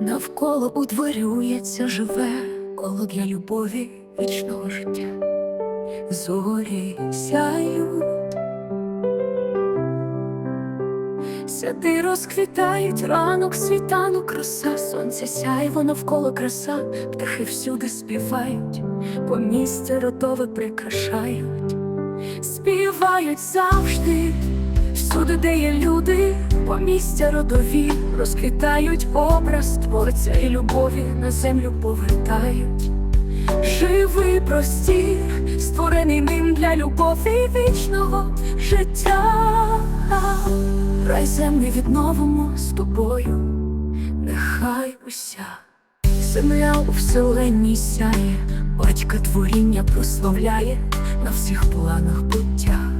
навколо утворюється живе коло для любові вічного життя. Зорі сяють, сади розквітають, ранок, світанок, краса, сонце сяйво навколо краса, птахи всюди співають, по місце родове прикрашають, співають завжди, всюди, де є люди, помістя родові, розквітають образ творця і любові на землю повертають. Живий простір, створений ним для любові вічного життя. Рай землі відновимо з тобою, нехай уся земля у вселенній сяє, батька творіння прославляє на всіх планах буття.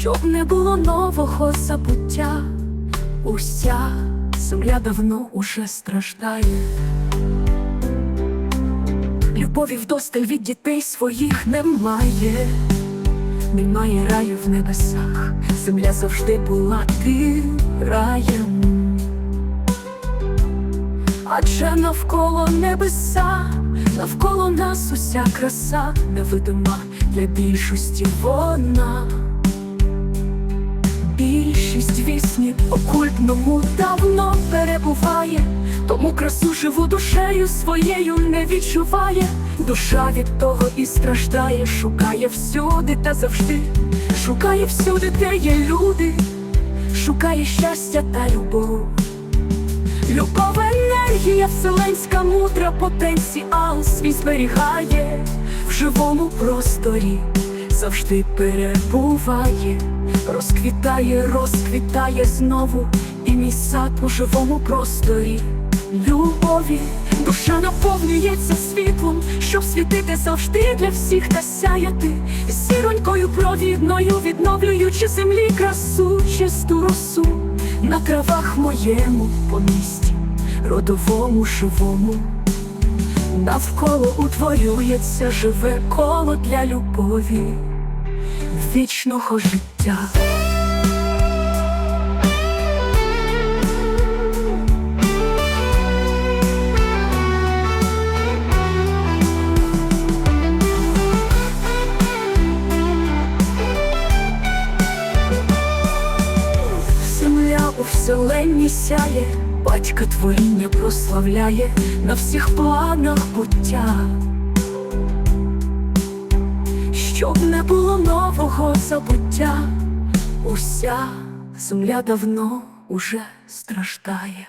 Щоб не було нового забуття, уся земля давно уже страждає. Любові вдосталь від дітей своїх немає, немає раю в небесах, земля завжди була тим раєм, адже навколо небеса, навколо нас уся краса невидима для більшості вона. Перебуває, тому красу живу душею своєю не відчуває. Душа від того і страждає, шукає всюди та завжди, шукає всюди, де є люди, шукає щастя та любов. Любов енергія вселенська мудра потенціал свій зберігає в живому просторі, завжди перебуває, розквітає, розквітає знову, і мій у живому просторі. Любові, душа наповнюється світлом, щоб світити завжди для всіх та сяяти. Зіронькою провідною, відновлюючи землі красу, чисту росу. На травах моєму помісті, родовому живому. Навколо утворюється живе коло для любові, вічного життя. У вселенні сяє, батька творіння прославляє на всіх планах буття. Щоб не було нового забуття, уся земля давно уже страждає.